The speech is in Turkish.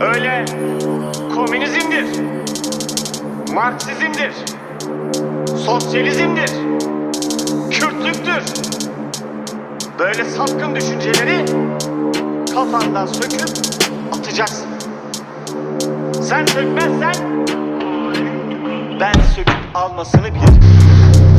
Öyle komünizmdir, Marksizmdir, sosyalizmdir, Kürtlüktür. Böyle sapkın düşünceleri kafandan söküp atacaksın. Sen sökmezsen ben söküp almasını bilirim.